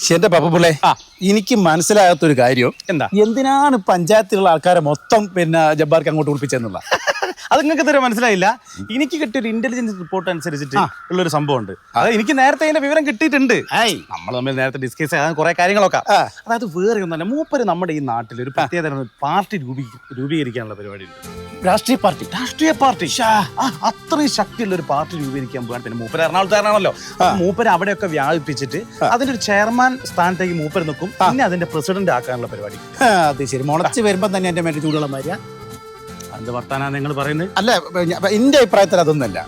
എന്റെ പപ്പപ്പിള്ളേ എനിക്ക് മനസ്സിലാകാത്തൊരു കാര്യം. എന്താ? എന്തിനാണ് പഞ്ചായത്തിലുള്ള ആൾക്കാരെ മൊത്തം പിന്നെ ജബ്ബാർക്ക് അങ്ങോട്ട് ഉൾപ്പിച്ചെന്നുള്ള അത് നിങ്ങൾക്ക് ഇതുവരെ മനസ്സിലായില്ല. എനിക്ക് കിട്ടിയ ഒരു ഇന്റലിജൻസ് റിപ്പോർട്ട് അനുസരിച്ചിട്ട് ഉള്ള ഒരു സംഭവം ഉണ്ട് അത് എനിക്ക് നേരത്തെ അതിന്റെ വിവരം കിട്ടിയിട്ടുണ്ട്. നമ്മൾ തമ്മിൽ നേരത്തെ ഡിസ്കസ് ചെയ്യാൻ കുറെ കാര്യങ്ങളൊക്കെ. അതായത് വേറെ ഒന്നല്ല മൂപ്പര് നമ്മുടെ ഈ നാട്ടിൽ ഒരു പ്രത്യേക തരം പാർട്ടി രൂപീ രൂപീകരിക്കാനുള്ള പരിപാടിയുണ്ട്. രാഷ്ട്രീയ പാർട്ടി. രാഷ്ട്രീയ പാർട്ടി. അത്രയും ശക്തിയുള്ള ഒരു പാർട്ടി രൂപീകരിക്കാൻ പോകാൻ പിന്നെ മൂപ്പര് എറണാകുളത്തുകാരനാണല്ലോ. മൂപ്പര് അവിടെയൊക്കെ വ്യാപിപ്പിച്ചിട്ട് അതിന്റെ ഒരു ചെയർമാൻ സ്ഥാനത്തേക്ക് മൂപ്പര് നിൽക്കും. പിന്നെ അതിന്റെ പ്രസിഡന്റ് ആക്കാനുള്ള പരിപാടി അത് ശരി. മുളച്ച് വരുമ്പോൾ തന്നെ എന്റെ മേലെ ചൂടുള്ള മാതിരിയാ എന്ത് വർത്താനാ നിങ്ങൾ പറയുന്നത്? അല്ല എന്റെ അഭിപ്രായത്തിൽ അതൊന്നല്ല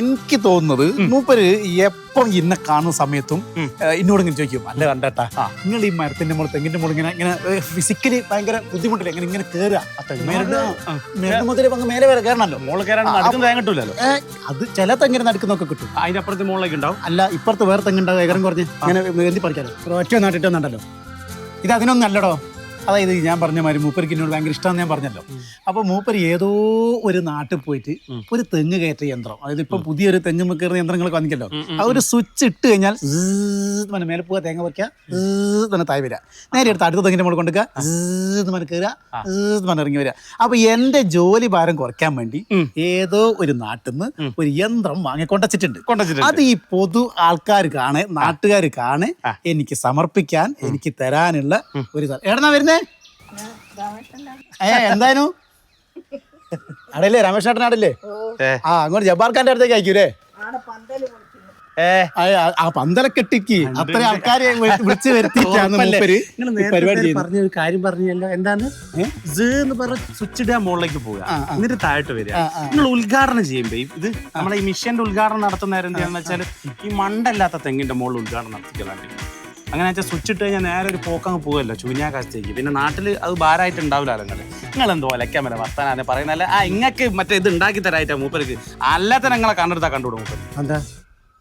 എനിക്ക് തോന്നുന്നത് മൂപ്പര് എപ്പം ഇന്നെ കാണുന്ന സമയത്തും. എന്നോട് ഇങ്ങനെ ചോദിക്കും അല്ല കണ്ടട്ടാ നിങ്ങൾ ഈ മരത്തിന്റെ മുകളിൽ തെങ്ങിന്റെ മുകളിൽ ഇങ്ങനെ ഇങ്ങനെ ഫിസിക്കലി ഭയങ്കര ബുദ്ധിമുട്ടില്ല? ഇങ്ങനെ ഇങ്ങനെ കേറുക. മേലെ ആ. മേലെ മുതൽ അങ്ങ് മേലെ വരെ കയറണല്ലോ തേങ്ങ അത് ചില തെങ്ങിന് നടക്കുന്നൊക്കെ കിട്ടും. അതിന്റെ അപ്പുറത്ത് മുകളിലേക്ക് ഉണ്ടാവും. അല്ല ഇപ്പുറത്ത് വേറെ തെങ്ങുണ്ടാവും ഏകരം കുറഞ്ഞ്. ഇങ്ങനെ വേണ്ടി പറിക്കാലോ. ഒറ്റ നാട്ടിട്ടുണ്ടല്ലോ ഇത് അതിനൊന്നും അല്ലടോ. അതായത് ഞാൻ പറഞ്ഞ മാതിരി മൂപ്പർക്ക് എന്നോട് ഭയങ്കര ഇഷ്ടമാണെന്ന് ഞാൻ പറഞ്ഞല്ലോ. അപ്പൊ മൂപ്പര് ഏതോ ഒരു നാട്ടിൽ പോയിട്ട് ഒരു തെങ്ങ് കയറ്റ യന്ത്രം. അതായത് ഇപ്പൊ പുതിയൊരു തെങ്ങ് കയറുന്ന യന്ത്രങ്ങളൊക്കെ വന്നിക്കല്ലോ ആ ഒരു സ്വിച്ച് ഇട്ട് കഴിഞ്ഞാൽ മന മേലെ പോവുക തേങ്ങ പറിക്കുക തന്നെ താഴെ വരിക. നേരെ എടുത്ത് അടുത്ത തെങ്ങിന്റെ മുകളിൽ കൊണ്ടുക മന കയറുക മന ഇറങ്ങി വരിക. അപ്പൊ എന്റെ ജോലി ഭാരം കുറയ്ക്കാൻ വേണ്ടി ഏതോ ഒരു നാട്ടിൽ നിന്ന് ഒരു യന്ത്രം വാങ്ങി കൊണ്ടുവച്ചിട്ടുണ്ട്. അത് ഈ പൊതു ആൾക്കാർ കാണെ നാട്ടുകാർ കാണെ എനിക്ക് സമർപ്പിക്കാൻ എനിക്ക് തരാനുള്ള ഒരു സാ- വരുന്നത് വരുന്നേ? ഏ എന്തായാലും അടല്ലേ രമേശ് ചേട്ടൻ അടല്ലേ. ആ അങ്ങോട്ട് ജബ്ബാർ ഖാന്റെ അടുത്തേക്ക് അയക്കൂലേ? ഏ ആ, പന്തലക്കെട്ടിക്ക് അത്ര ആൾക്കാരെ വിളിച്ച് വരുത്തിയിട്ടാണ് മൂപ്പര് പരിപാടി പറഞ്ഞ ഒരു കാര്യം പറഞ്ഞല്ലോ. എന്താണ്? എന്ന് പറഞ്ഞ സ്വിച്ച് ഇടുക മുകളിലേക്ക് പോവുക. എന്നിട്ട് താഴോട്ട് വരിക. നിങ്ങൾ ഉദ്ഘാടനം ചെയ്യുമ്പോ ഇത് നമ്മളെ ഈ മിഷന്റെ ഉദ്ഘാടനം നടത്തുന്ന നേരം എന്താണെന്ന് വെച്ചാൽ ഈ മണ്ടല്ലാത്ത തെങ്ങിന്റെ മുകളിൽ ഉദ്ഘാടനം നടത്തിക്കലാണ്ട്. അങ്ങനെ വെച്ചാൽ സ്വിച്ച് ഇട്ട് കഴിഞ്ഞാൽ നേരെ ഒരു പോക്കങ്ങ് പോകുമല്ലോ ചൂഞ്ഞാകാശത്തേക്ക് പിന്നെ നാട്ടിൽ അത് ഭാരമായിട്ട് ഉണ്ടാവില്ല നിങ്ങൾ നിങ്ങൾ എന്തോ അലക്കാൻ വരെ വർത്താനെ പറയുന്നല്ല ആ ഇങ്ങക്ക് മറ്റേ ഇത് ഉണ്ടാക്കി തരായിട്ടാ മൂപ്പർക്ക്. അല്ലാത്ത നിങ്ങളെ കണ്ടെടുത്താ കണ്ടുവിടും മൂപ്പർ എന്താ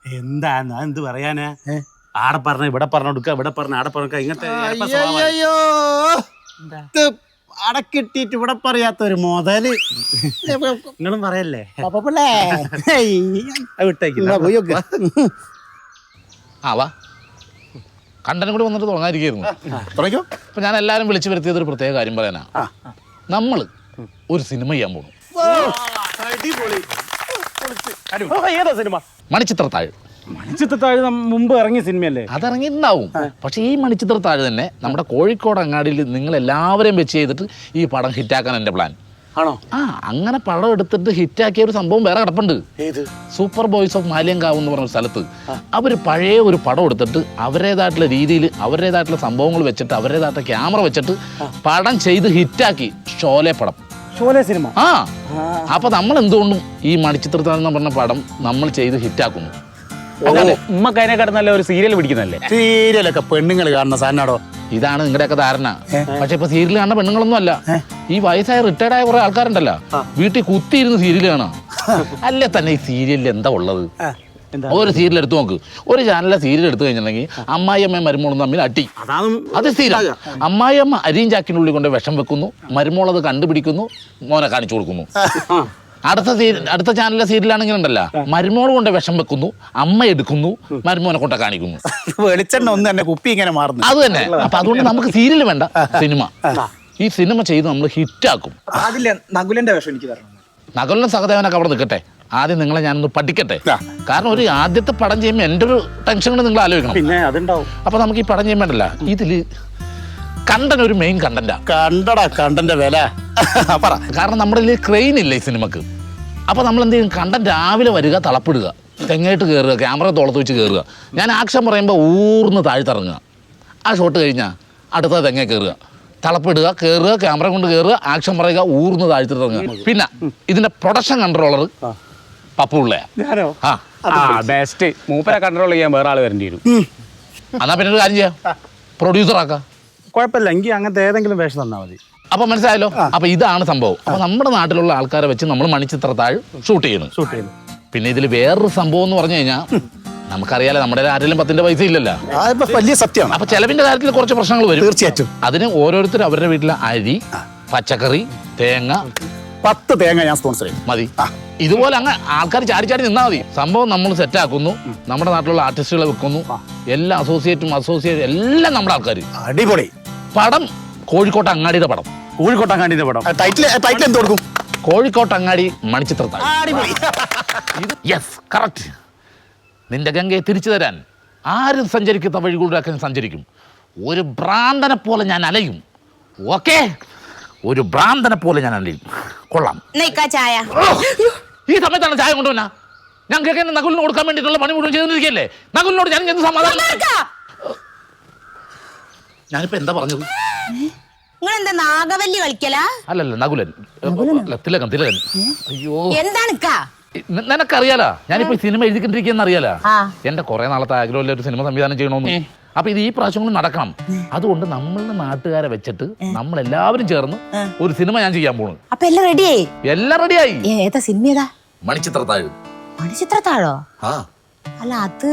എന്താണ് ഞാൻ എന്ത് പറയാനാ? ആടെ പറഞ്ഞ ഇവിടെ പറഞ്ഞു കൊടുക്കുക ഇവിടെ പറഞ്ഞ ആടെ പറഞ്ഞ ഇങ്ങനത്തെ അടക്കിട്ടിട്ട് ഇവിടെ പറയാത്ത ഒരു മുതൽ. നിങ്ങളും പറയല്ലേ? അപ്പൊ. വിട്ടേക്കില്ല ഇങ്ങ് പോയി നോക്ക്. ആ വാ. കണ്ടനും കൂടി വന്നിട്ട് തുടങ്ങാതിരിക്കുന്നു തുടങ്ങിക്കോ. ഇപ്പൊ ഞാൻ എല്ലാവരും വിളിച്ചു വരുത്തിയത് ഒരു പ്രത്യേക കാര്യം പറയാനാ. നമ്മൾ ഒരു സിനിമ ചെയ്യാൻ പോകണം ഏതാ സിനിമ? മണിച്ചിത്രത്താഴ്. മണിച്ചിത്രത്താഴ് മുമ്പ് ഇറങ്ങിയ സിനിമയല്ലേ? അത് അതിറങ്ങിയിട്ടുണ്ടാവും പക്ഷെ ഈ മണിച്ചിത്രത്താഴ് തന്നെ നമ്മുടെ കോഴിക്കോട് അങ്ങാടിയിൽ നിങ്ങൾ എല്ലാവരെയും വെച്ച് ചെയ്തിട്ട് ഈ പടം ഹിറ്റാക്കാൻ എന്റെ പ്ലാൻ ആണോ? ആ അങ്ങനെ പടം എടുത്തിട്ട് ഹിറ്റാക്കിയ ഒരു സംഭവം വേറെ കിടപ്പുണ്ട്. ഏത്? സൂപ്പർ ബോയ്സ് ഓഫ് മാലിയങ്കാവ് എന്ന് പറഞ്ഞ സ്ഥലത്ത്. അവർ പഴയ ഒരു പടം എടുത്തിട്ട് അവരുടേതായിട്ടുള്ള രീതിയിൽ അവരുടേതായിട്ടുള്ള സംഭവങ്ങൾ വെച്ചിട്ട് അവരുടേതായിട്ടുള്ള ക്യാമറ വെച്ചിട്ട് പടം ചെയ്ത് ഹിറ്റാക്കി ഷോലെ പടം. ഷോലെ സിനിമ? ആ. അപ്പൊ നമ്മൾ എന്തുകൊണ്ടും ഈ മണിച്ചിത്രത്താഴ് എന്ന് പറഞ്ഞ പടം നമ്മൾ ചെയ്ത് ഹിറ്റാക്കുന്നു. ഉമ്മക്ക് അതിനെ കിടന്നല്ലേ ഒരു സീരിയൽ പിടിക്കുന്നല്ലേ സീരിയലൊക്കെ പെണ്ണുങ്ങൾ കാണുന്ന സാധനാടോ ഇതാണ് നിങ്ങളുടെയൊക്കെ ധാരണ. പക്ഷെ ഇപ്പൊ സീരിയൽ കാണുന്ന പെണ്ണുങ്ങളൊന്നും അല്ല. ഈ വയസ്സായ റിട്ടയർഡ് ആയ കുറെ ആൾക്കാരുണ്ടല്ലോ. വീട്ടിൽ കുത്തിയിരുന്ന് സീരിയൽ കാണാം. അല്ലേ തന്നെ ഈ സീരിയലിൽ എന്താ ഉള്ളത്? ഒരു സീരിയൽ എടുത്തു നോക്ക്. ഒരു ചാനലിലെ സീരിയൽ എടുത്തു കഴിഞ്ഞിട്ടുണ്ടെങ്കിൽ അമ്മായിയമ്മയും മരുമോളും തമ്മിൽ അടി. അത് സ്ഥിരം. അമ്മായിയമ്മ അരിയും ചാക്കിനുള്ളിൽ കൊണ്ട് വിഷം വെക്കുന്നു. മരുമോൾ അത് കണ്ടുപിടിക്കുന്നു. മോനെ കാണിച്ചു കൊടുക്കുന്നു. അടുത്ത സീരിയൽ അടുത്ത ചാനലിലെ സീരിയലാണെങ്കിൽ ഉണ്ടല്ല. മരുമോൾ കൊണ്ട് വിഷം വെക്കുന്നു അമ്മ എടുക്കുന്നു മരുമോനെ കൊണ്ട കാണിക്കുന്നു. വെളിച്ചെണ്ണ ഒന്ന് തന്നെ കുപ്പി ഇങ്ങനെ മാറുന്നു. അത് തന്നെ. അപ്പൊ അതുകൊണ്ട് നമുക്ക് സീരിയൽ വേണ്ട സിനിമ. ഈ സിനിമ ചെയ്ത് നമ്മൾ ഹിറ്റാക്കും. അതില്ല നകുലന്റെ വിഷം എനിക്ക് തരണം. നഗലിനും സഹദേവനൊക്കെ അവിടെ നിൽക്കട്ടെ. ആദ്യം നിങ്ങളെ ഞാനൊന്ന് പഠിക്കട്ടെ. കാരണം ഒരു ആദ്യത്തെ പടം ചെയ്യുമ്പോൾ എന്റെ ഒരു ടെൻഷൻ കൂടെ നിങ്ങൾ ആലോചിക്കണം. പിന്നെ അതുണ്ടാവും. അപ്പൊ നമുക്ക് ഈ പടം ചെയ്യുമ്പോണ്ടല്ല ഇതിൽ കണ്ടൻ ഒരു മെയിൻ കണ്ടന്റാ കണ്ടടാ കണ്ടന്റെ വില. പറ. കാരണം നമ്മുടെ ഇതിൽ ക്രെയിൻ ഇല്ല ഈ സിനിമക്ക്? അപ്പോൾ നമ്മൾ എന്ത് ചെയ്യും കണ്ടൻ രാവിലെ വരിക തളപ്പിടുക. തെങ്ങേട്ട് കയറുക ക്യാമറ തോളത്ത് വെച്ച് കയറുക ഞാൻ ആക്ഷൻ പറയുമ്പോൾ ഊർന്ന് താഴ്ത്തിറങ്ങുക. ആ ഷോട്ട് കഴിഞ്ഞാൽ അടുത്ത തെങ്ങേ കയറുക തളപ്പിടുക കയറുക ക്യാമറ കൊണ്ട് കയറുക ആക്ഷൻ പറയുക ഊർന്ന് താഴ്ത്തിറങ്ങുക. പിന്നെ ഇതിന്റെ പ്രൊഡക്ഷൻ കൺട്രോളർ പപ്പുള്ള ആ. ബെസ്റ്റ് മൂപ്പരെ കൺട്രോൾ ചെയ്യാൻ വേറെ ആൾ വരേണ്ടി വരും. എന്നാ പിന്നെ ഒരു കാര്യം ചെയ്യാം. പ്രൊഡ്യൂസർ ആക്കാം. കുഴപ്പമില്ല എങ്കിൽ അങ്ങനത്തെ ഏതെങ്കിലും വേഷം തന്നാൽ മതി. അപ്പൊ മനസ്സിലായല്ലോ? അപ്പൊ ഇതാണ് സംഭവം. അപ്പൊ നമ്മുടെ നാട്ടിലുള്ള ആൾക്കാരെ വെച്ച് നമ്മൾ മണിച്ചിത്രത്താഴ് ഷൂട്ട് ചെയ്യുന്നു. ഷൂട്ട് ചെയ്യുന്നു. പിന്നെ ഇതിൽ വേറൊരു സംഭവം എന്ന് പറഞ്ഞു കഴിഞ്ഞാൽ നമുക്കറിയാലോ നമ്മുടെ ആരെങ്കിലും പത്തിന്റെ പൈസ ഇല്ലല്ലോ. വലിയ സത്യമാണ്. അപ്പൊ ചെലവിന്റെ കാര്യത്തിൽ കുറച്ച് പ്രശ്നങ്ങൾ വരും. തീർച്ചയായിട്ടും. അതിന് ഓരോരുത്തർ അവരുടെ വീട്ടിലെ അരി പച്ചക്കറി തേങ്ങ. പത്ത് തേങ്ങ ഞാൻ സ്പോൺസർ ചെയ്യും. മതി. ഇതുപോലെ അങ്ങ് ആൾക്കാർ ചാടി ചാടി നിന്നാൽ മതി. സംഭവം നമ്മൾ സെറ്റ് ആക്കുന്നു. നമ്മുടെ നാട്ടിലുള്ള ആർട്ടിസ്റ്റുകളെ വെക്കുന്നു. എല്ലാ അസോസിയേറ്റും അസോസിയേറ്റും എല്ലാം നമ്മുടെ ആൾക്കാർ അടിപൊളി. പടം കോഴിക്കോട്ട് അങ്ങാടിയുടെ പടം. കോഴിക്കോട്ടങ്ങാടിന്റെ പടം. ടൈറ്റിൽ ടൈറ്റിൽ എന്ത് കൊടുക്കും? കോഴിക്കോട്ട് അങ്ങാടി മണിച്ചിത്രത്താഴ്. അടിപൊളി. യെസ് കറക്റ്റ് നിന്റെ ഗംഗയെ തിരിച്ചു തരാൻ ആരും സഞ്ചരിക്കുന്ന വഴികളിലൊക്കെ സഞ്ചരിക്കും. ഒരു ഭ്രാന്തനെ പോലെ ഞാൻ അലയും. ഓക്കെ ഒരു ഭ്രാന്തനെ പോലെ ഞാൻ അലയും. കൊള്ളാം. ചായ? ഈ സമയത്താണ് ചായ കൊണ്ടുവന്ന. ഞാൻ കേൾക്കാൻ നകുലിന് കൊടുക്കാൻ വേണ്ടിയിട്ടുള്ള പണി മുഴുവൻ ചെയ്തിരിക്കല്ലേ നകുലിനോട് ഞാൻ എന്ത് സമാധാനം. ഞാനിപ്പോ എന്താ പറഞ്ഞത്? നിങ്ങൾ നാഗവല്ലി കളിക്കലാ? അല്ലല്ല നകുലൻ. അല്ല, തിലകൻ തിലകൻ. അയ്യോ. എന്താണ് ഇക്കാ? നി- നിനക്കറിയാലോ? ഞാനിപ്പോ ഈ സിനിമ എഴുതിക്കൊണ്ടിരിക്കുന്ന അറിയാലോ? ആ. എന്റെ കുറെ നാളത്തെ ആഗ്രഹമില്ല ഒരു സിനിമ സംവിധാനം ചെയ്യണമെന്ന് അപ്പൊ ഇത് ഈ പ്രാവശ്യം കൂടി നടക്കണം. അതുകൊണ്ട് നമ്മളുടെ നാട്ടുകാരെ വെച്ചിട്ട് നമ്മൾ എല്ലാവരും ചേർന്ന് ഒരു സിനിമ ഞാൻ ചെയ്യാൻ പോണു. അപ്പൊ എല്ലാം റെഡിയായി? എല്ലാം റെഡിയായി. ഏതാ സിനിമ ഏതാ? മണിച്ചിത്രത്താഴ്. മണിച്ചിത്രത്താഴോ? ആ. അല്ല അത്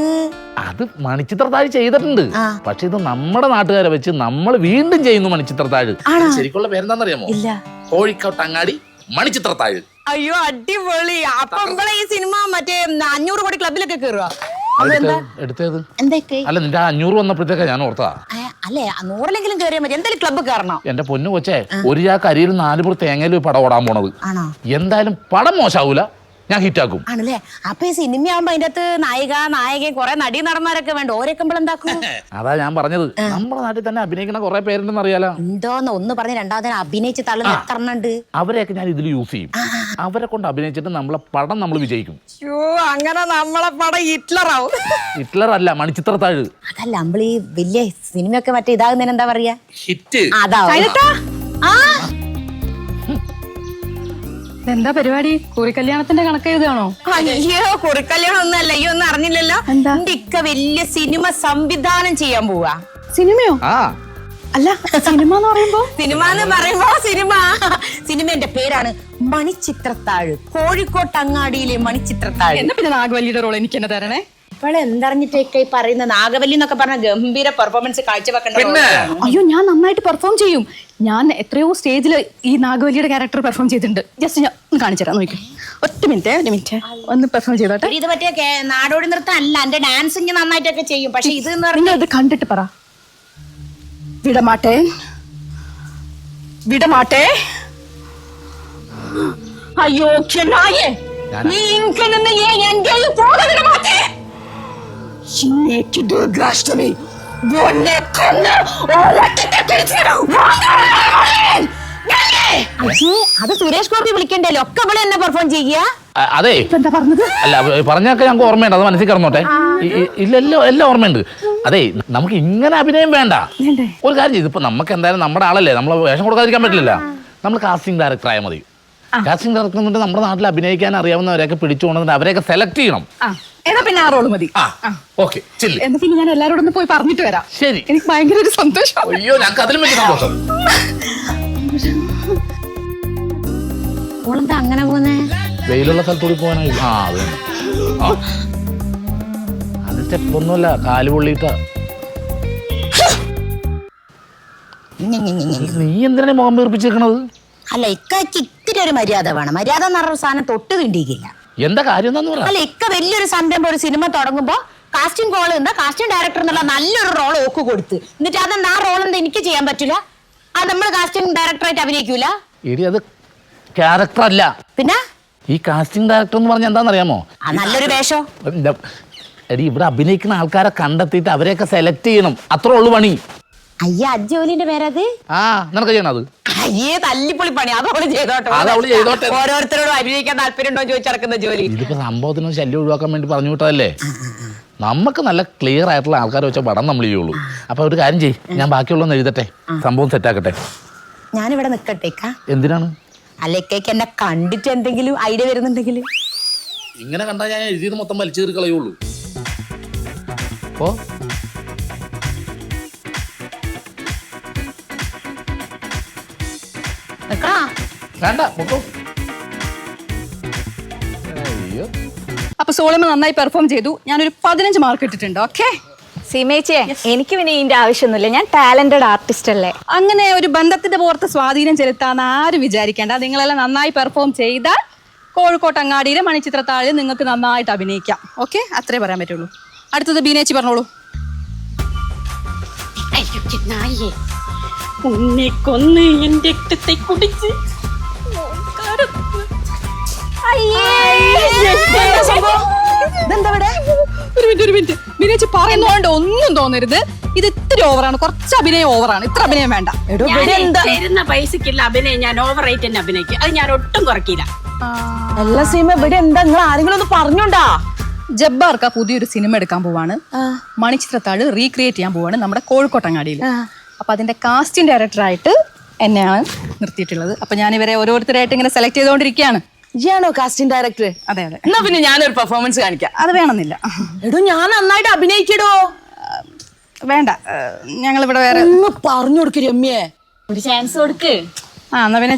അത് മണിച്ചിത്രത്താഴ് ചെയ്തിട്ടുണ്ട്. പക്ഷെ ഇത് നമ്മുടെ നാട്ടുകാരെ വെച്ച് നമ്മൾ വീണ്ടും ചെയ്യുന്നു മണിച്ചിത്രത്താഴ്? ശരിക്കുള്ള പേരെന്താണെന്നറിയാമോ? ഇല്ല. കോഴിക്കോട്ടങ്ങാടി മണിച്ചിത്രത്താഴ്. അയ്യോ അടിപൊളി. അപ്പൊ ഈ സിനിമ മറ്റേ അഞ്ഞൂറ് കോടി ക്ലബിലൊക്കെ കയറുക എടുത്തത്? അല്ല നിന്റെ ആ അഞ്ഞൂറ് വന്നപ്പോഴത്തേക്കാ ഞാൻ ഓർത്താ അല്ലേ? നൂറിലെങ്കിലും കേറിയാൽ മതി. എന്തായാലും ക്ലബ്ബ് കയറണം എന്റെ പൊന്നു കൊച്ചേ ഒരു ചാക്ക് അരിയിൽ നാല് പുറത്ത് തേങ്ങയിലും പടം ഓടാൻ പോണത്. ആണോ? എന്തായാലും പടം മോശാവൂല. ഞാൻ ഹിറ്റാക്കും. ആണല്ലേ? അപ്പൊ ഈ സിനിമ ആവുമ്പോ അതിന്റെ അകത്ത് നായിക നായകൻ കുറെ നടി നടന്മാരൊക്കെ വേണ്ട? ഓരൊക്കെ എന്താക്കും അതാ ഞാൻ പറഞ്ഞത്. നമ്മുടെ നാട്ടിൽ തന്നെ അഭിനയിക്കണ കുറെ പേരുണ്ടെന്ന് അറിയാലോ. എന്തോന്ന്? ഒന്ന് പറഞ്ഞ് രണ്ടാമതിനെ അഭിനയിച്ച് തള്ളുന്ന എത്ര എണ്ണുണ്ട് അവരെയൊക്കെ ഞാൻ ഇതിൽ യൂസ് ചെയ്യും. അവരെ കൊണ്ട് അഭിനയിച്ചിട്ട് നമ്മളെ പടം നമ്മൾ വിജയിക്കും. അയ്യോ അങ്ങനെ നമ്മളെ പടം ഹിറ്റ്ലറാവും. ഹിറ്റ്ലർ അല്ല മണിച്ചിത്രത്താഴ്. അതല്ല നമ്മൾ ഈ വലിയ സിനിമയൊക്കെ മറ്റേ ഇതാകുന്നതിന് എന്താ പറയാ? ഹിറ്റ്. അതാ. ആ എന്താ പരിപാടി? കുറിക്കല്യാണത്തിന്റെ കണക്ക് എഴുതാണോ അയ്യോ കുറിക്കല്യാണം ഒന്നല്ല അയ്യോ ഒന്നും അറിഞ്ഞില്ലല്ലോ. എന്താ? എന്റെ ഇക്ക വലിയ സിനിമ സംവിധാനം ചെയ്യാൻ പോവാ. സിനിമയോ? ആ. അല്ല സിനിമ എന്ന് പറയുമ്പോ? സിനിമ എന്ന് പറയുമ്പോ സിനിമ. സിനിമന്റെ പേരാണ് മണിച്ചിത്രത്താഴ്. കോഴിക്കോട്ട് അങ്ങാടിയിലെ മണിച്ചിത്രത്താഴ്. എന്നാ പിന്നെ നാഗവല്ലിയുടെ റോൾ എനിക്ക് തന്നെ തരണേ? ഇപ്പോൾ എന്തറിഞ്ഞിട്ടൊക്കെ ഈ പറയുന്ന നാഗവല്ലി എന്നൊക്കെ പറഞ്ഞ ഗംഭീര പെർഫോമൻസ് കാഴ്ചവെക്കേണ്ട പിന്നെ? അയ്യോ ഞാൻ നന്നായിട്ട് പെർഫോം ചെയ്യും. ഞാൻ എത്രയോ സ്റ്റേജിൽ ഈ നാഗവല്ലിയുടെ ക്യാരക്ടർ പെർഫോം ചെയ്തിട്ടുണ്ട്. ജസ്റ്റ് ഞാൻ ഒന്ന് കാണിച്ചു തരാം നോക്കി ഒറ്റ മിനിറ്റ് ഒരു മിനിറ്റ് ഒന്ന് പെർഫോം ചെയ്തോട്ടെ. ഇത് മറ്റേ നാടോടി നൃത്തം അല്ല എന്റെ ഡാൻസിങ് നന്നായിട്ടൊക്കെ ചെയ്യും. പക്ഷെ ഇത് എന്ന് പറഞ്ഞ ഇത് കണ്ടിട്ട് പറ. വിടമാട്ടെ. വിടമാട്ടെ. അയ്യോ ചെന്നായേ ഞാനാ? നീ ഇങ്ങ് നിന്ന് എന്റെ ഈ ഫോണ് വിടമാട്ടെ. ചിന്നേക്ക് ദുർഗാഷ്ടമി ഉന്നെ കൊന്ന് ഒരൊറ്റയ്ക്ക് തിരിച്ചിടും. അയ്യേ, അത് സുരേഷ് ഗോപി വിളിക്കണ്ടല്ലോ. ഒക്കെ ഇവിടെ എന്നെ പെർഫോം ചെയ്യുക. അ- അതെ. ഇപ്പൊ എന്താ പറഞ്ഞത്? അല്ല അവ- പറഞ്ഞൊക്കെ ഞങ്ങൾക്ക് ഓർമ്മയുണ്ട്. അത് മനസ്സിൽ കിടന്നോട്ടെ. ഇ- ഇ- ഇല്ല എല്ലാം എല്ലാം ഓർമ്മയുണ്ട്. അതെ നമുക്ക് ഇങ്ങനെ അഭിനയം വേണ്ട. വേണ്ടേ? ഒരു കാര്യം ഇതിപ്പോ ഇപ്പൊ നമുക്ക് എന്തായാലും നമ്മുടെ ആളല്ലേ. നമ്മൾ വേഷം കൊടുക്കാതിരിക്കാൻ പറ്റില്ല നമ്മൾ കാസ്റ്റിംഗ് ഡയറക്ടർ ആയാൽ മതി. കാസ്റ്റിംഗ് ഡയറക്ടർ എന്നിട്ട് നമ്മുടെ നാട്ടിൽ അഭിനയിക്കാൻ അറിയാവുന്നവരെയൊക്കെ പിടിച്ചു കൊണ്ടുവന്നിട്ട് അവരെയൊക്കെ സെലക്ട് ചെയ്യണം. ആ. എന്നാ പിന്നെ ആ റോൾ മതി. ഓക്കെ എന്നാ പിന്നെ ഞാൻ എല്ലാരോടും പോയി പറഞ്ഞിട്ട് വരാം. ശരി. എനിക്ക് ഭയങ്കര ഒരു സന്തോഷം അയ്യോ ഞങ്ങൾക്ക് അതിലും വലിയ സന്തോഷം. ഓളെന്താ അങ്ങനെ പോന്നെ വെയിലുള്ള സ്ഥലത്തൂടി പോകാനായി. ആ അത് തന്നെ. ആ. അത് സ്റ്റെപ്പൊന്നുമല്ല കാൽ പൊള്ളിയിട്ട. നീ എന്തിനാണ് മുഖം വീർപ്പിച്ചിരിക്കണത്? അല്ല ഇക്കയ്ക്ക് ഇത്തിരി ഒരു മര്യാദ വേണം. മര്യാദ എന്ന് പറഞ്ഞ സാധനം തൊട്ട് കിണ്ടിയിക്കില്ല എന്താ കാര്യം അല്ല ഇക്ക വലിയൊരു സംരംഭം ഒരു സിനിമ തുടങ്ങുമ്പോ കാസ്റ്റിംഗ് കോൾ എന്താ കാസ്റ്റിംഗ് ഡയറക്ടർ എന്നുള്ള നല്ലൊരു റോൾ ഓക്ക് കൊടുത്ത്. എന്നിട്ട് അതെന്താ? ആ റോൾ എന്താ? എനിക്ക് ചെയ്യാൻ പറ്റില്ല. അത് നമ്മൾ കാസ്റ്റിംഗ് ഡയറക്ടറായിട്ട് അഭിനയിക്കൂല. അത് ക്യാരക്ടർ അല്ല. പിന്നെ? ഈ കാസ്റ്റിംഗ് ഡയറക്ടർ എന്ന് പറഞ്ഞാൽ എന്താണെന്നറിയാമോ നല്ലൊരു വേഷം? എടി ഇവിടെ അഭിനയിക്കുന്ന ആൾക്കാരെ കണ്ടെത്തിയിട്ട് അവരെയൊക്കെ സെലക്ട് ചെയ്യണം. അത്രേ ഉള്ളു പണി. അയ്യ അജ്ജോലിന്റെ പേരത്? ആ നിനക്ക് ചെയ്യണം അത്? അയ്യേ തല്ലിപ്പൊളി പണി. അത് അവൾ ചെയ്തോട്ടെ. അത് അവൾ ചെയ്തോട്ടെ. ഓരോരുത്തരോടും അഭിനയിക്കാൻ താല്പര്യം ഉണ്ടോ ചോദിച്ചിറക്കുന്ന ജോലി. ഇതിപ്പോ സംഭവത്തിന് ശല്യം ഒഴിവാക്കാൻ വേണ്ടി പറഞ്ഞു വിട്ടതല്ലേ? നമുക്ക് നല്ല ക്ലിയർ ആയിട്ടുള്ള ആൾക്കാരെ വെച്ച പടം നമ്മൾ ചെയ്യുള്ളൂ. അപ്പൊ ഒരു കാര്യം ചെയ്യ്. ഞാൻ ബാക്കിയുള്ള എഴുതട്ടെ. സംഭവം സെറ്റാക്കട്ടെ ഞാനിവിടെ നിക്കട്ടെ ഇക്ക എന്തിനാണ്? അല്ലേക്കേക്ക് എന്നെ കണ്ടിട്ട് എന്തെങ്കിലും ഐഡിയ വരുന്നുണ്ടെങ്കിൽ ഇങ്ങനെ കണ്ടാൽ ഞാൻ എഴുതിയത് മൊത്തം വലിച്ചു കയറി കളയുള്ളൂ. ഓ വേണ്ട പൊക്കോ. അയ്യോ. അപ്പൊ സോളിമ നന്നായി പെർഫോം ചെയ്തു. ഞാനൊരു പതിനഞ്ച് മാർക്ക് ഇട്ടിട്ടുണ്ട് ഓക്കെ? സീമേച്ചേ എനിക്ക് പിന്നെ ഇതിന്റെ ആവശ്യമൊന്നുമില്ല. ഞാൻ ടാലന്റഡ് ആർട്ടിസ്റ്റ് അല്ലേ അങ്ങനെ ഒരു ബന്ധത്തിന്റെ പുറത്ത് സ്വാധീനം ചെലുത്താന്ന് ആരും വിചാരിക്കേണ്ട. നിങ്ങളെല്ലാം നന്നായി പെർഫോം ചെയ്താൽ കോഴിക്കോട്ട് അങ്ങാടിയിലെ മണിച്ചിത്രത്താഴിൽ നിങ്ങൾക്ക് നന്നായിട്ട് അഭിനയിക്കാം. ഓക്കെ? അത്രേ പറയാൻ പറ്റുള്ളൂ. അടുത്തത് ബീനേച്ചി പറഞ്ഞോളൂ. ഉന്നെ കൊന്ന് എന്റെ രക്തത്തെ കുടിച്ച്. ഒരു മിനിറ്റ് ഒരു മിനിറ്റ്. ബീനേച്ചി പറയുന്നതുകൊണ്ട് ഒന്നും തോന്നരുത്. ഇത് ഇത്തിരി ഓവറാണ്. കുറച്ച് അഭിനയം ഓവറാണ്. ഇത്ര അഭിനയം വേണ്ട. തരുന്ന പൈസക്കുള്ള അഭിനയം ഞാൻ ഓവർ ആയിട്ട് തന്നെ അഭിനയിക്കും. അത് ഞാൻ ഒട്ടും കുറക്കില്ല എല്ലാ സിനിമ ഇവിടെ എന്താ? നിങ്ങൾ ആരെങ്കിലും ഒന്ന് പറഞ്ഞോണ്ടാ? ജബ്ബാർക്ക പുതിയൊരു സിനിമ എടുക്കാൻ പോവാണ്. മണിച്ചിത്രത്താഴ് റീക്രിയേറ്റ് ചെയ്യാൻ പോവാണ് നമ്മുടെ കോഴിക്കോട്ടങ്ങാടിയിൽ. അപ്പൊ അതിന്റെ കാസ്റ്റിംഗ് ഡയറക്ടറായിട്ട് എന്നെയാണ് നിർത്തിയിട്ടുള്ളത്. അപ്പോൾ ഞാൻ ഇവരെ ഓരോരുത്തരായിട്ട് ഇങ്ങനെ സെലക്ട് ചെയ്തുകൊണ്ടിരിക്കുകയാണ്. ജിയാണോ കാസ്റ്റിംഗ് ഡയറക്ടർ അതെ അതെ. എന്നാ പിന്നെ ഞാനൊരു പെർഫോമൻസ് കാണിക്കാം. അത് വേണമെന്നില്ല. എടോ ഞാൻ നന്നായിട്ട് അഭിനയിക്കടോ. വേണ്ട. ഞങ്ങൾ ഇവിടെ വേറെ ഒന്ന് പറഞ്ഞു കൊടുക്ക് രമ്യേ. ഒരു ചാൻസ് കൊടുക്ക്. ആ എന്നാ പിന്നെ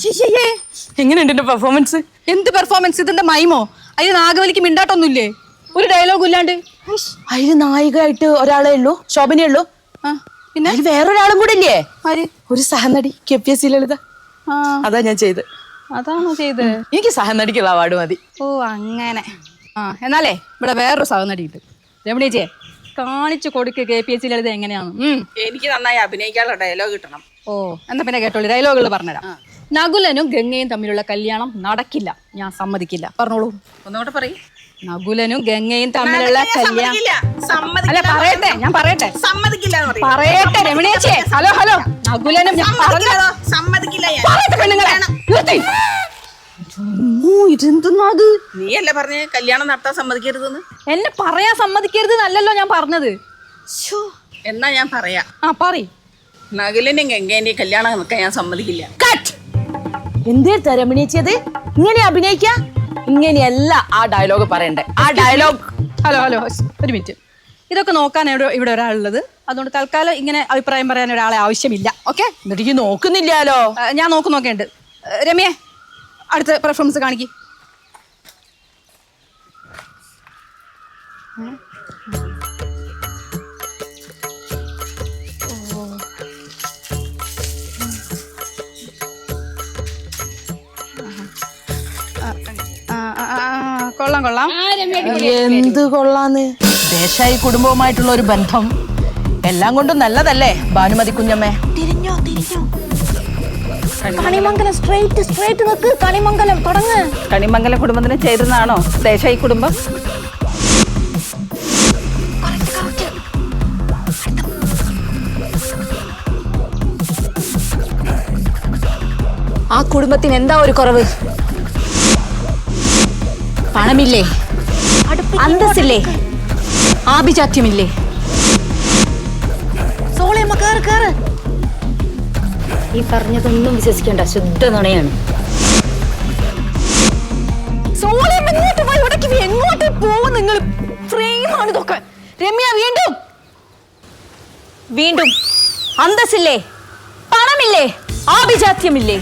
ചെയ് എങ്ങനെയുണ്ട് എന്റെ പെർഫോമൻസ് എന്ത് പെർഫോമൻസ് ഇതിന്റെ മൈമോ? അതിന് നാഗവലിക്ക് മിണ്ടാട്ടൊന്നുമില്ലേ? ഒരു ഡയലോഗ് ഇല്ലാണ്ട്. അതിന് നായികയായിട്ട് ഒരാളേ ഉള്ളൂ ശോഭനേ ഉള്ളൂ. പിന്നെ? വേറൊരാളും കൂടെ ഇല്ലേ? ഒരു സഹനടി K P S C Lalitha. അതാ ഞാൻ ചെയ്ത് അതാണോ ചെയ്ത്? എനിക്ക് സഹനടിക്കുള്ള അവാർഡ് മതി. ഓ അങ്ങനെ. ആ എന്നാലേ ഇവിടെ വേറൊരു സഹനടിയുണ്ട് രമണീച്ചേ കാണിച്ചു കൊടുക്ക് K P S C Lalitha എങ്ങനെയാണ് എനിക്ക് നന്നായി അഭിനയിക്കാനുള്ള ഡയലോഗ് കിട്ടണം. ഓ എന്നാ പിന്നെ കേട്ടോളൂ ഡയലോഗുകൾ പറഞ്ഞുതരാം. നകുലനും ഗംഗയും തമ്മിലുള്ള കല്യാണം നടക്കില്ല. ഞാൻ സമ്മതിക്കില്ല. പറഞ്ഞോളൂ. ഒന്നുകൂടെ പറയും. നകുലനും ഗംഗയും തമ്മിലുള്ള കല്യാണം സമ്മതിക്കില്ല. അല്ല പറയട്ടെ ഞാൻ പറയട്ടെ. സമ്മതിക്കില്ല എന്ന് പറയും. പറയട്ടെ രമണിയേച്ചേ ഹലോ ഹലോ. നകുലനും ഞാൻ പറഞ്ഞ- സമ്മതിക്കില്ല പെണ്ണുങ്ങളെ. നിർത്തി. ഓ, ഇതെന്തുന്നാ അത്? നീയല്ലേ പറഞ്ഞ് കല്യാണം നടത്താൻ സമ്മതിക്കരുതെന്ന്? എന്നെ പറയാൻ സമ്മതിക്കരുത് എന്നല്ലല്ലോ ഞാൻ പറഞ്ഞത്. എന്നാ ഞാൻ പറയാ. ആ പറ നകുലിന്റെയും ഗംഗേന്റെയും കല്യാണം നിൽക്കാൻ ഞാൻ സമ്മതിക്കില്ല. എന്തേ എന്തേർത്താ രമണിയച്ചത് ഇങ്ങനെ അഭിനയിക്കാ? ഇങ്ങനെയല്ല ആ ഡയലോഗ് പറയണ്ടേ. ആ ഡയലോഗ് ഹലോ ഹലോ ഒരു മിനിറ്റ് ഇതൊക്കെ നോക്കാൻ ഇവിടെ ഇവിടെ ഒരാളുള്ളത്. അതുകൊണ്ട് തൽക്കാലം ഇങ്ങനെ അഭിപ്രായം പറയാൻ ഒരാളെ ആവശ്യമില്ല. ഓക്കെ എന്നിട്ട് നോക്കുന്നില്ലല്ലോ. നോക്കുന്നില്ലാലോ ഞാൻ നോക്കു നോക്കേണ്ട. രമ്യേ അടുത്ത പെർഫോമൻസ് കാണിക്ക്. കൊള്ളാം കൊള്ളാം. എന്ത് കൊള്ളാന്ന്? ദേശായി കുടുംബവുമായിട്ടുള്ള ഒരു ബന്ധം എല്ലാം കൊണ്ടും നല്ലതല്ലേ ഭാനുമതി കുഞ്ഞമ്മേ? കണിമംഗലം സ്ട്രേറ്റ് സ്ട്രേറ്റ് നിക്ക് കണിമംഗലം തുടങ്ങ്. കണിമംഗലം കുടുംബത്തിന് ചേരുന്നതാണോ ദേശായി കുടുംബം? ആ കുടുംബത്തിന് എന്താ ഒരു കുറവ്? പണമില്ലേ? അന്തസ്സില്ലേ? ആഭിജാത്യമില്ലേ? സോളിയമ്മ കേറ് കേറ്. ഈ പറഞ്ഞതൊന്നും വിശ്വസിക്കേണ്ട ശുദ്ധ നുണയാണ്. സോളിയമ്മ ഇങ്ങോട്ട് പോയി ഇവിടേക്ക് എങ്ങോട്ട് പോവും നിങ്ങൾ ഫ്രെയിമാണ് ഇതൊക്കെ. രമ്യ വീണ്ടും. വീണ്ടും. അന്തസ്സില്ലേ? പണമില്ലേ? ആഭിജാത്യമില്ലേ?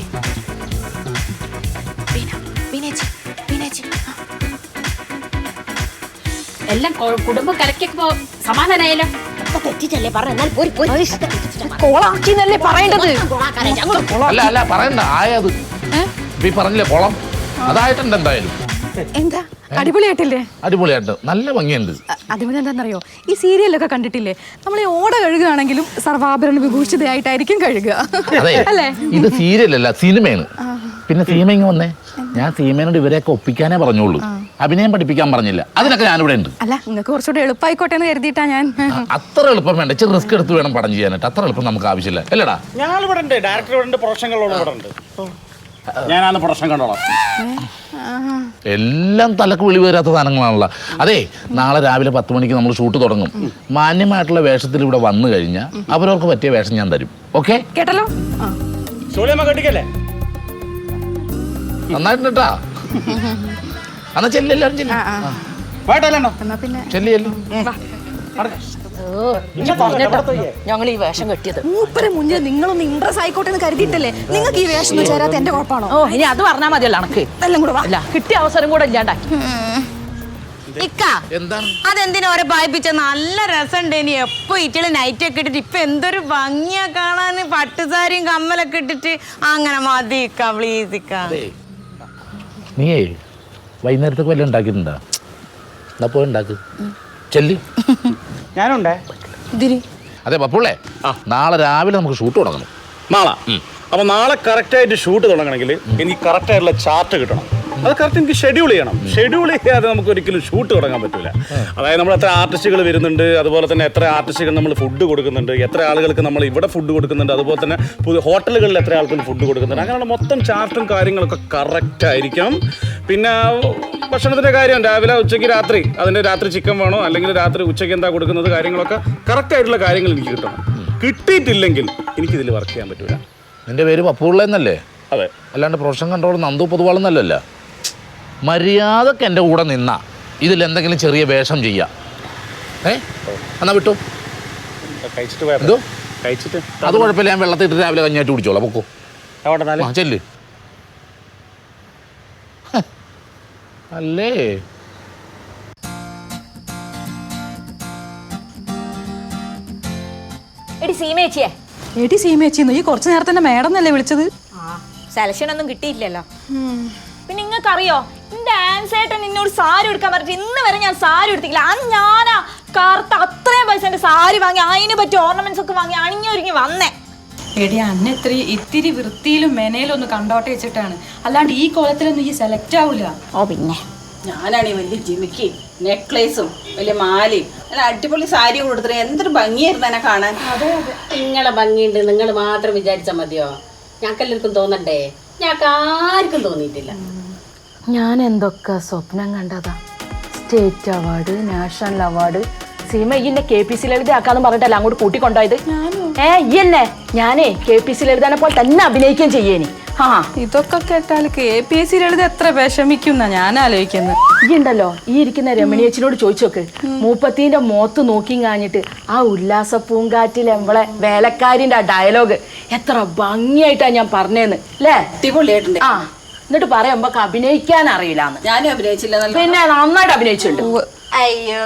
എല്ലാം കുടുംബം കലക്കൊക്കെ സമാധാനായാലോ തെറ്റിച്ചല്ലേ പോയി പോയി എന്നല്ലേ പറയേണ്ടത്? അല്ല അല്ല പറയണ്ട. ആയത്. ഇപ്പൊ ഈ പറഞ്ഞില്ലേ കുളം? അതായിട്ടുണ്ട് എന്തായാലും. എന്താ? അടിപൊളിയായിട്ടില്ലേ? അടിപൊളിയായിട്ട്. നല്ല ഭംഗിയുണ്ട്. അതുപോലെ എന്താണെന്നറിയോ ഈ സീരിയലൊക്കെ കണ്ടിട്ടില്ലേ? നമ്മൾ ഈ ഓട കഴുകുകയാണെങ്കിലും സർവാഭരണ വിഭൂഷിതയായിട്ടായിരിക്കും കഴുകുക. അതെ. അല്ലേ? ഇത് സീരിയലല്ല സിനിമയാണ്. പിന്നെ സീമ ഇങ്ങ് വന്നേ? ഞാൻ സീമേനോട് ഇവരെയൊക്കെ ഒപ്പിക്കാനേ പറഞ്ഞോളൂ അഭിനയം പഠിപ്പിക്കാൻ പറഞ്ഞില്ല. അതിനൊക്കെ ഞാനിവിടെ ഉണ്ട്. അല്ല നിങ്ങൾക്ക് കുറച്ചുകൂടെ എളുപ്പമായിക്കോട്ടെ എന്ന് കരുതിയിട്ടാ ഞാൻ. അത്ര എളുപ്പം വേണ്ട. ഇച്ചിരി റിസ്ക് എടുത്ത് വേണം പടം ചെയ്യാനായിട്ട്. അത്ര എളുപ്പം നമുക്ക് ആവശ്യമില്ല. അല്ലടാ. ഞങ്ങൾ ഇവിടെ ഉണ്ട്. ഡയറക്ടർ ഇവിടെ ഉണ്ട്. പ്രൊഫഷനുകളോട് ഇവിടെ ഉണ്ട്. ഞാനാണ് പ്രൊഡക്ഷൻ കണ്ടോളാം. എല്ലാം തലക്ക് വിളി വരാത്ത സാധനങ്ങളാണല്ലോ. അതെ നാളെ രാവിലെ പത്ത് മണിക്ക് നമ്മൾ ഷൂട്ട് തുടങ്ങും. മാന്യമായിട്ടുള്ള വേഷത്തിൽ ഇവിടെ വന്നു കഴിഞ്ഞാൽ അവരവർക്ക് പറ്റിയ വേഷം ഞാൻ തരും. ഓക്കെ? കേട്ടല്ലോ? നന്നായിട്ടുണ്ട് കേട്ടാ എന്നാ ചെല്ലും ചെല്ലിയല്ലോ ഞങ്ങൾ ഈ വേഷം കെട്ടിയത്. മൂപ്പരെ മുന്നിൽ നിങ്ങളൊന്ന് ഇമ്പ്രസ് ആയിക്കോട്ടെ എന്ന് കരുതിയിട്ടല്ലേ? നിങ്ങൾക്ക് ഈ വേഷം ചേരാത്ത എന്റെ കുഴപ്പമാണോ? ഓ ഇനി അത് പറഞ്ഞാൽ മതിയല്ലോ അണക്ക് എല്ലാം കൂടെ വാ. അല്ല കിട്ടിയ അവസരം കൂടെ ഇല്ലാണ്ടാക്കി. അതെന്തിനാ ഓരെ പായിപ്പിച്ച? നല്ല രസമുണ്ട് ഇനി. എപ്പോ ഇറ്റിലെ നൈറ്റ് ഒക്കെ ഇട്ടിട്ട് ഇപ്പൊ എന്തൊരു ഭംഗിയാ കാണാന്. പട്ടുസാരിയും കമ്മലൊക്കെ ഇട്ടിട്ട്. അങ്ങനെ മതി ഇക്ക പ്ലീസ് ഇക്ക. നീയേ. വൈകുന്നേരത്തേക്ക് വല്ലതും ഉണ്ടാക്കിയിട്ടുണ്ടാ? എന്നാ പോയി ഉണ്ടാക്ക്. ചെല്ലി. ഞാനുണ്ടേ. അതെ പപ്പുള്ളേ നാളെ രാവിലെ നമുക്ക് ഷൂട്ട് തുടങ്ങണം. നാളെ? അപ്പൊ നാളെ കറക്റ്റ് ആയിട്ട് ഷൂട്ട് തുടങ്ങണമെങ്കിൽ എനിക്ക് കറക്റ്റ് ആയിട്ടുള്ള ചാർട്ട് കിട്ടണം. അത് കറക്റ്റ് എനിക്ക് ഷെഡ്യൂൾ ചെയ്യണം. ഷെഡ്യൂൾ ചെയ്യാതെ നമുക്ക് ഒരിക്കലും ഷൂട്ട് തുടങ്ങാൻ പറ്റില്ല അതായത് നമ്മൾ എത്ര ആർട്ടിസ്റ്റുകൾ വരുന്നുണ്ട് അതുപോലെ തന്നെ എത്ര ആർട്ടിസ്റ്റുകൾ നമ്മൾ ഫുഡ് കൊടുക്കുന്നുണ്ട് എത്ര ആളുകൾക്ക് നമ്മൾ ഇവിടെ ഫുഡ് കൊടുക്കുന്നുണ്ട് അതുപോലെ തന്നെ പുതിയ ഹോട്ടലുകളിൽ എത്ര ആൾക്കും ഫുഡ് കൊടുക്കുന്നുണ്ട്. അങ്ങനെയുള്ള മൊത്തം ചാർട്ടും കാര്യങ്ങളൊക്കെ കറക്റ്റ് ആയിരിക്കണം. പിന്നെ ഭക്ഷണത്തിന്റെ കാര്യം രാവിലെ ഉച്ചയ്ക്ക് രാത്രി അതിന്റെ രാത്രി ചിക്കൻ വേണോ അല്ലെങ്കിൽ രാത്രി ഉച്ചയ്ക്ക് എന്താ കൊടുക്കുന്നത് കാര്യങ്ങളൊക്കെ കറക്റ്റ് ആയിട്ടുള്ള കാര്യങ്ങൾ എനിക്ക് കിട്ടണം. കിട്ടിയിട്ടില്ലെങ്കിൽ എനിക്കിതിൽ വർക്ക് ചെയ്യാൻ പറ്റൂല. നിന്റെ പേര് പപ്പുള്ളേന്നല്ലേ അതെ. അല്ലാണ്ട് പ്രൊഫഷൻ കൺട്രോൾ നന്ദു പൊതുവാളെന്നല്ലല്ല മര്യാദയ്ക്ക് എന്റെ കൂടെ നിന്ന ഇതിൽ എന്തെങ്കിലും ചെറിയ വേഷം ചെയ്യാം. ഏ? എന്നാ വിട്ടു. കഴിച്ചിട്ട് എന്തോ? അത് കുഴപ്പമില്ല ഞാൻ വെള്ളത്തിട്ട് രാവിലെ കഞ്ഞായിട്ട് കുടിച്ചോളാം. പൊക്കോ. ചെല്ല്. അല്ലേ? എടി സീമേച്ചിയെ എടി സീമേച്ചിന്ന് ഈ കുറച്ചു നേരത്തെ തന്നെ മേഡം എന്നല്ലേ വിളിച്ചത്? സെലക്ഷൻ ഒന്നും കിട്ടിയില്ലല്ലോ പിന്നെ നിങ്ങൾക്കറിയോ എന്റെ ആൻസേട്ടൻ എന്നോട് സാരി എടുക്കാൻ പറഞ്ഞിട്ട് ഇന്ന് വരെ ഞാൻ സാരി എടുത്തില്ല അന്ന് ഞാനാ കറുത്ത അത്രയും പൈസ എന്റെ സാരി വാങ്ങി അതിന് പറ്റിയ ഓർണമെന്റ്സ് ഒക്കെ വാങ്ങി അണിഞ്ഞൊരുങ്ങി വന്നേ. എടി അന്നെ ഇത്തിരി ഇത്തിരി വൃത്തിയിലും മെനയിലും ഒന്ന് കണ്ടോട്ടെ വെച്ചിട്ടാണ്. അല്ലാണ്ട് ഈ കോലത്തിലൊന്നും ഈ സെലക്ട് ആവില്ല ഓ പിന്നെ. ഞാനാണ് വലിയ ജിമിക്കി നെക്ലേസും വലിയ മാലയും അല്ല അടിപൊളി സാരി കൊടുത്തിട്ട് എന്തൊരു ഭംഗിയായിരുന്നു എന്നെ കാണാൻ. അതെ നിങ്ങളെ ഭംഗിയുണ്ട് നിങ്ങൾ മാത്രം വിചാരിച്ചാൽ മതിയോ? ഞങ്ങൾക്കെല്ലാവർക്കും തോന്നണ്ടേ? ഞങ്ങൾക്ക് ആർക്കും തോന്നിയിട്ടില്ല. ഞാൻ എന്തൊക്കെ സ്വപ്നം കണ്ടതാ? State award national award Seema ഈ എന്നെ കെ പി സി ലളിതയാക്കാന്ന് പറഞ്ഞിട്ടല്ല അങ്ങോട്ട് കൂട്ടിക്കൊണ്ടായത് ഏ ഈ എന്നെ? ഞാനേ കെ പി സി ലളിതനെ പോലെ തന്നെ അഭിനയിക്കുകയും ചെയ്യേനി. ആ ഇതൊക്കെ കേട്ടാൽ K P S C Lalitha എത്ര വിഷമിക്കുന്ന ഞാൻ ആലോചിക്കുന്നത്. ഈ ഉണ്ടല്ലോ ഈ ഇരിക്കുന്ന രമണിയച്ചിനോട് ചോദിച്ചോക്ക് മൂപ്പത്തിന്റെ മോത്ത് നോക്കി കാഞ്ഞിട്ട് ആ ഉല്ലാസ പൂങ്കാറ്റിൽ നമ്മളെ വേലക്കാരിന്റെ ആ ഡയലോഗ് എത്ര ഭംഗിയായിട്ടാ ഞാൻ പറഞ്ഞേന്ന് അല്ലേ അടിപൊളിയായിട്ടുണ്ട്. ആ എന്നിട്ട് പറയാം അഭിനയിക്കാൻ അറിയില്ല ഞാൻ അഭിനയിച്ചില്ല പിന്നെ നന്നായിട്ട് അഭിനയിച്ചിട്ടുണ്ട്. അയ്യോ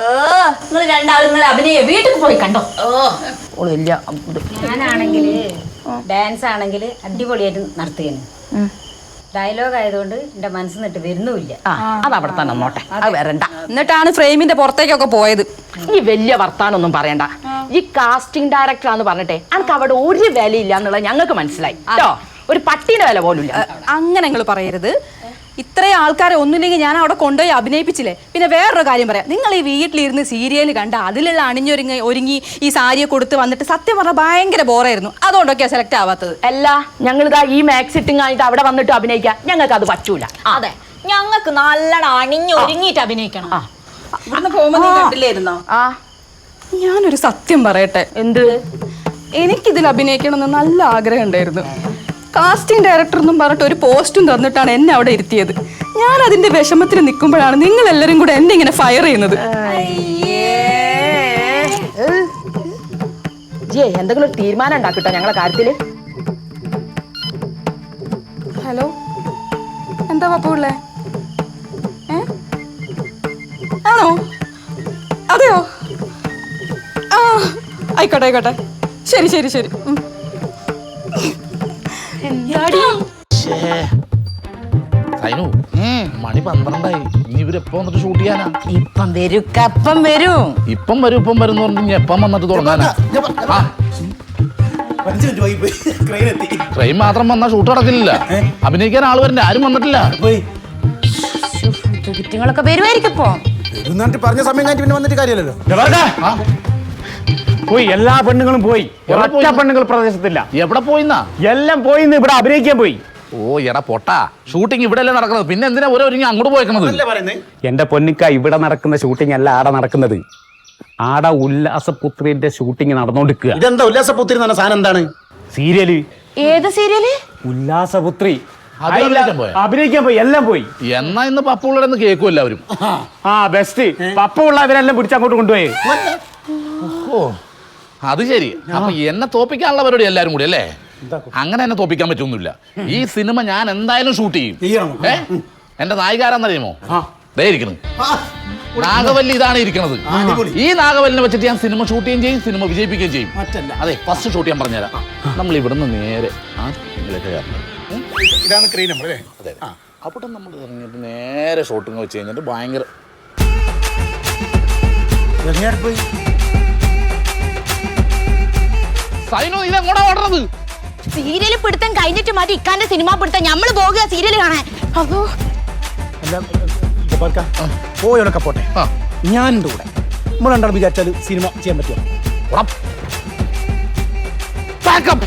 നിങ്ങൾ രണ്ടാളും നിങ്ങൾ അഭിനയ വീട്ടിൽ പോയി കണ്ടോ? ഓ. ഓൾ വലിയ ഇത്. ഞാനാണെങ്കിൽ ഡാൻസ് ആണെങ്കിൽ അടിപൊളിയായിട്ട് നടത്തുകയാണ് ഡയലോഗ് ആയതുകൊണ്ട് എന്റെ മനസ്സിൽ നിന്നിട്ട് വരുന്നുമില്ല അത് അവിടെ തന്നെ നോട്ടെ അത്. വരണ്ട. എന്നിട്ടാണ് ഫ്രെയിമിന്റെ പുറത്തേക്കൊക്കെ പോയത്. ഈ വലിയ വർത്താനൊന്നും പറയണ്ട. ഈ കാസ്റ്റിംഗ് ഡയറക്ടർ ആന്ന് പറഞ്ഞിട്ടെ എനിക്ക് അവിടെ ഒരു വിലയില്ല എന്നുള്ളത് ഞങ്ങൾക്ക് മനസ്സിലായി. കേട്ടോ ഒരു പട്ടീന്റെ വില പോലും ഇല്ല. അങ്ങനെ നിങ്ങൾ പറയരുത്. ഇത്രയും ആൾക്കാരെ ഒന്നുമില്ലെങ്കിൽ ഞാൻ അവിടെ കൊണ്ടുപോയി അഭിനയിപ്പിച്ചില്ലേ? പിന്നെ വേറൊരു കാര്യം പറയാം. നിങ്ങൾ ഈ വീട്ടിലിരുന്ന് സീരിയൽ കണ്ട അതിലുള്ള അണിഞ്ഞൊരുങ്ങി ഒരുങ്ങി ഈ സാരിയെ കൊടുത്ത് വന്നിട്ട് സത്യം പറഞ്ഞാൽ ഭയങ്കര ബോറായിരുന്നു. അതുകൊണ്ടൊക്കെയാ സെലക്ട് ആവാത്തത്. അല്ല ഞങ്ങളിതാ ഈ മാക്സ് ഇട്ടിങ് ആയിട്ട് അവിടെ വന്നിട്ട് അഭിനയിക്കാം ഞങ്ങൾക്ക് അത് പറ്റൂല. അതെ. ഞങ്ങൾക്ക് നല്ലോണം അണിഞ്ഞൊരുങ്ങിയിട്ട് അഭിനയിക്കണം. ആ. ഇവിടുന്ന് പോകുമ്പോ നീ കണ്ടില്ലായിരുന്നോ? ആ. ഞാനൊരു സത്യം പറയട്ടെ. എന്ത്? എനിക്കിതിൽ അഭിനയിക്കണമെന്ന് നല്ല ആഗ്രഹം ഉണ്ടായിരുന്നു. കാസ്റ്റിംഗ് ഡയറക്ടർ എന്നും പറഞ്ഞിട്ട് ഒരു പോസ്റ്റും തന്നിട്ടാണ് എന്നെ അവിടെ ഇരുത്തിയത്. ഞാൻ അതിന്റെ വിഷമത്തിൽ നിൽക്കുമ്പോഴാണ് നിങ്ങൾ എല്ലാരും കൂടെ എന്നെ ഇങ്ങനെ ഫയർ ചെയ്യുന്നത്. എന്തെങ്കിലും ഒരു തീരുമാനം ഉണ്ടാക്കിട്ടോ ഞങ്ങളെ കാര്യത്തിൽ? ഹലോ എന്താ പപ്പുള്ളേ ഉള്ളേ ആണോ? അതെയോ? ആ ആയിക്കോട്ടെ ആയിക്കോട്ടെ. ശരി ശരി ശരി. ഉം. സൈനു മണി പന്ത്രണ്ടായി. ഇനി ഇവരെപ്പോ വന്നിട്ട് ഷൂട്ട് ചെയ്യാനാ? ഇപ്പം വരും കപ്പം വരും. ഇപ്പം വരും ഇപ്പം വരും എന്ന് പറഞ്ഞ് എപ്പം വന്നിട്ട് തുടങ്ങാനാ? അഞ്ച് മിനിറ്റ് വൈകി പോയി. ക്രെയിൻ എത്തി. ട്രെയിൻ മാത്രം വന്നാ ഷൂട്ട് നടക്കില്ല അഭിനയിക്കാൻ ആൾ വരണ്ട ആരും വന്നിട്ടില്ല. പോയി. കുറ്റിങ്ങളൊക്കെ വരുമായിരിക്കും ഇപ്പൊ. നാട്ടിൽ പറഞ്ഞ സമയം കഴിഞ്ഞ് പിന്നെ വന്നിട്ട് കാര്യമല്ലല്ലോ. പോയി എല്ലാ പെണ്ണുങ്ങളും പോയി. എവിടെ ഒറ്റ പോയി? പെണ്ണുങ്ങൾ പ്രദേശത്തില്ല. എവിടെ പോയിന്നാ? എല്ലാം പോയി ഇന്ന് ഇവിടെ അഭിനയിക്കാൻ പോയി. ഓ എടാ പൊട്ടാ. ഷൂട്ടിംഗ് ഇവിടെ അല്ലേ നടക്കുന്നത്. പിന്നെ എന്തിനാ ഓരോ ഒരുങ്ങി അങ്ങോട്ട് പോയേക്കണത്? എന്റെ പൊന്നിക്ക ഇവിടെ നടക്കുന്ന ഷൂട്ടിംഗ് അല്ല ആടെ നടക്കുന്നത്. ആടെ ഉല്ലാസപുത്രിന്റെ ഷൂട്ടിംഗ് നടന്നുകൊണ്ടിരിക്കുക ഇതെന്താ ഉല്ലാസപുത്രി എന്ന് പറഞ്ഞ സാധനം എന്താണ്? സീരിയൽ. ഏത് സീരിയൽ? ഉല്ലാസപുത്രി. അഭിനയിക്കാൻ പോയോ? അഭിനയിക്കാൻ പോയി എല്ലാം പോയി. എന്നാ ഇന്ന് പപ്പുള്ളടെ നിന്ന് കേൾക്കും എല്ലാവരും. ആ ബെസ്റ്റ് പപ്പ ഉള്ള പിടിച്ചങ്ങോട്ട് പിടിച്ച് അങ്ങോട്ട് കൊണ്ടുപോയി. ഓ. അത് ശരി. അപ്പൊ എന്നെ തോപ്പിക്കാനുള്ള പരിപാടി എല്ലാരും കൂടി അല്ലേ? അങ്ങനെ എന്നെ തോപ്പിക്കാൻ പറ്റൊന്നുമില്ല ഈ സിനിമ ഞാൻ എന്തായാലും ഷൂട്ട് ചെയ്യും. ഏ? എന്റെ നായികാരാന്നറിയുമോ? ദേ ഇരിക്കുന്നു നാഗവല്ലി ഇതാണ് ഇരിക്കുന്നത് ഈ നാഗവല്ലിനെ വെച്ചിട്ട് ഞാൻ സിനിമ ഷൂട്ട് ചെയ്യുകയും ചെയ്യും സിനിമ വിജയിപ്പിക്കുകയും ചെയ്യും. അതെ ഫസ്റ്റ് ഷൂട്ട് ഞാൻ പറഞ്ഞുതരാം. നമ്മൾ ഇവിടുന്ന് നേരെ ആ ഇതിലേക്ക് കയറണം. ഇതാണ് ക്രീൻ നമ്പർ അല്ലേ? അതെ അവിടെ നമ്മൾ ഇറങ്ങിയിട്ട് നേരെ ഷോട്ടിങ് വെച്ച് കഴിഞ്ഞിട്ട് ഭയങ്കര പോയി? സൈനോ ഇത് എങ്ങോട്ടാ ഓടുന്നത് സീരിയൽ പിടുത്തം കഴിഞ്ഞിട്ട് മതി. ഇക്കാന്റെ സിനിമ പിടുത്തം ഞമ്മൾ പോകുക സീരിയൽ കാണാൻ. അതോ പോയോളൊക്കെ പോട്ടെ. ഞാൻ കൂടെ. നമ്മൾ രണ്ടാളും വിചാരിച്ചാൽ സിനിമ ചെയ്യാൻ പറ്റുമോ? ബാക്കപ്പ്